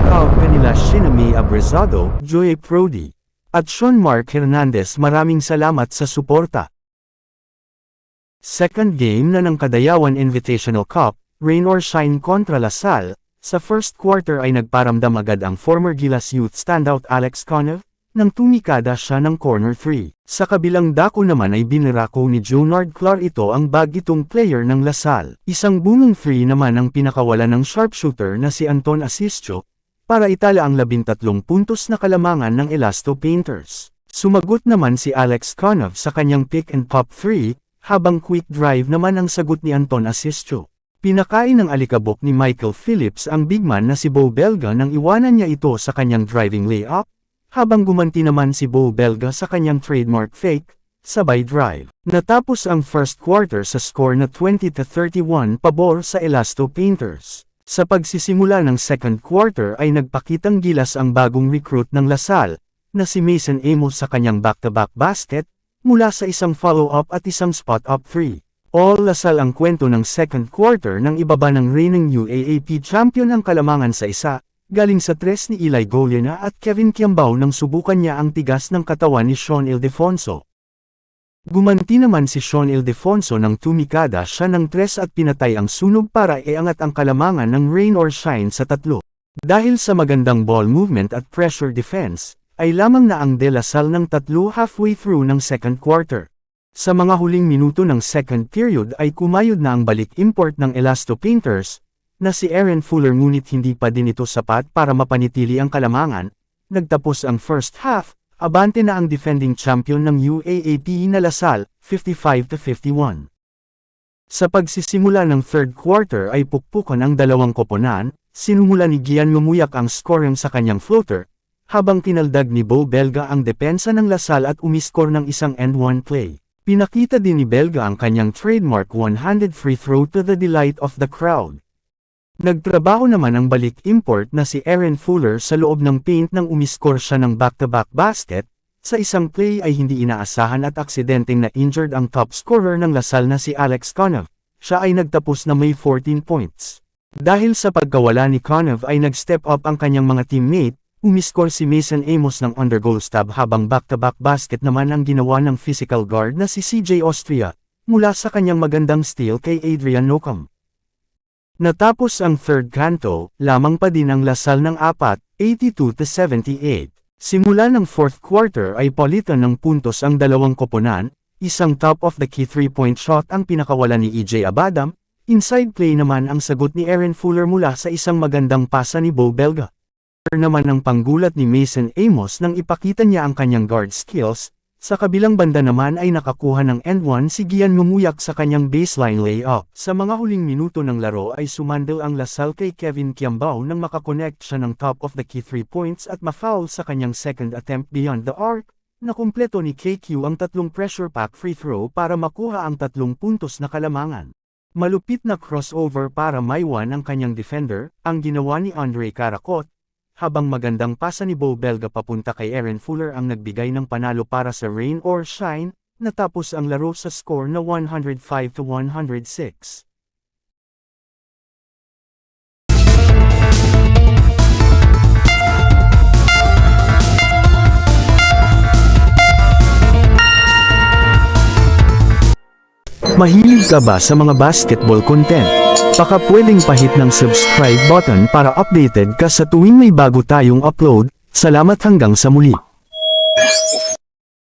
Shoutout kanila Shinami Abrazado, Joy Prodi, at Sean Mark Hernandez maraming salamat sa suporta. Second game na ng Kadayawan Invitational Cup, Rain or Shine kontra Lasal, sa first quarter ay nagparamdam agad ang former Gilas Youth standout Alex Conev, nang tumikada siya ng corner 3. Sa kabilang dako naman ay binirako ni Jonard Clar ito ang bagitong player ng Lasal. Isang bunong 3 naman ang pinakawala ng sharpshooter na si Anton Asistio, para itala ang 13 puntos na kalamangan ng Elasto Painters. Sumagot naman si Alex Conov sa kanyang pick and pop 3, habang quick drive naman ang sagot ni Anton Asistio. Pinakain ng alikabok ni Michael Phillips ang big man na si Bo Belga nang iwanan niya ito sa kanyang driving layup, habang gumanti naman si Bo Belga sa kanyang trademark fake, sabay drive. Natapos ang first quarter sa score na 20-31 pabor sa Elasto Painters. Sa pagsisimula ng second quarter ay nagpakitang gilas ang bagong recruit ng Lasal, na si Mason Amos sa kanyang back-to-back basket, mula sa isang follow-up at isang spot-up 3. All Lasal ang kwento ng second quarter nang ibaba ng reigning UAAP champion ang kalamangan sa isa, galing sa tres ni Eli Golena at Kevin Kiambao nang subukan niya ang tigas ng katawan ni Sean Ildefonso. Gumanti naman si Sean Ildefonso ng tumikada siya ng tres at pinatay ang sunog para iangat ang kalamangan ng rain or shine sa tatlo. Dahil sa magandang ball movement at pressure defense, ay lamang na ang De La Salle ng tatlo halfway through ng second quarter. Sa mga huling minuto ng second period ay kumayod na ang balik import ng Elasto Painters, na si Aaron Fuller ngunit hindi pa din ito sapat para mapanitili ang kalamangan, nagtapos ang first half, abante na ang defending champion ng UAAP na Lasal, 55-51. Sa pagsisimula ng third quarter ay pukpukan ang dalawang koponan, sinumula ni Gian Lumuyak ang scoring sa kanyang floater, habang kinaldag ni Bo Belga ang depensa ng Lasal at umiskor ng isang end-one play. Pinakita din ni Belga ang kanyang trademark one-handed free throw to the delight of the crowd. Nagtrabaho naman ang balik import na si Aaron Fuller sa loob ng paint nang umiskor siya ng back-to-back basket, sa isang play ay hindi inaasahan at aksidenteng na injured ang top scorer ng Lasal na si Alex Conov. Siya ay nagtapos na may 14 points. Dahil sa pagkawala ni Conov ay nag-step up ang kanyang mga teammate, umiskor si Mason Amos ng undergoal stab habang back-to-back basket naman ang ginawa ng physical guard na si CJ Austria, mula sa kanyang magandang steal kay Adrian Nocum. Natapos ang third canto, lamang pa din ang lasal ng apat, 82-78. Simula ng fourth quarter ay palitan ng puntos ang dalawang koponan, isang top of the key three-point shot ang pinakawalan ni EJ Abadam, inside play naman ang sagot ni Aaron Fuller mula sa isang magandang pasa ni Bo Belga. naman ang panggulat ni Mason Amos nang ipakita niya ang kanyang guard skills, sa kabilang banda naman ay nakakuha ng end 1 si Gian Mumuyak sa kanyang baseline layup. Sa mga huling minuto ng laro ay sumandal ang Lasal kay Kevin Kiambao nang makakonect siya ng top of the key 3 points at mafoul sa kanyang second attempt beyond the arc, na kumpleto ni KQ ang tatlong pressure pack free throw para makuha ang tatlong puntos na kalamangan. Malupit na crossover para maiwan ang kanyang defender, ang ginawa ni Andre Karakot, habang magandang pasa ni Bo Belga papunta kay Aaron Fuller ang nagbigay ng panalo para sa Rain or Shine, natapos ang laro sa score na 105-106. Mahilig ka ba sa mga basketball content? Baka pwedeng pahit ng subscribe button para updated ka sa tuwing may bago tayong upload. Salamat hanggang sa muli.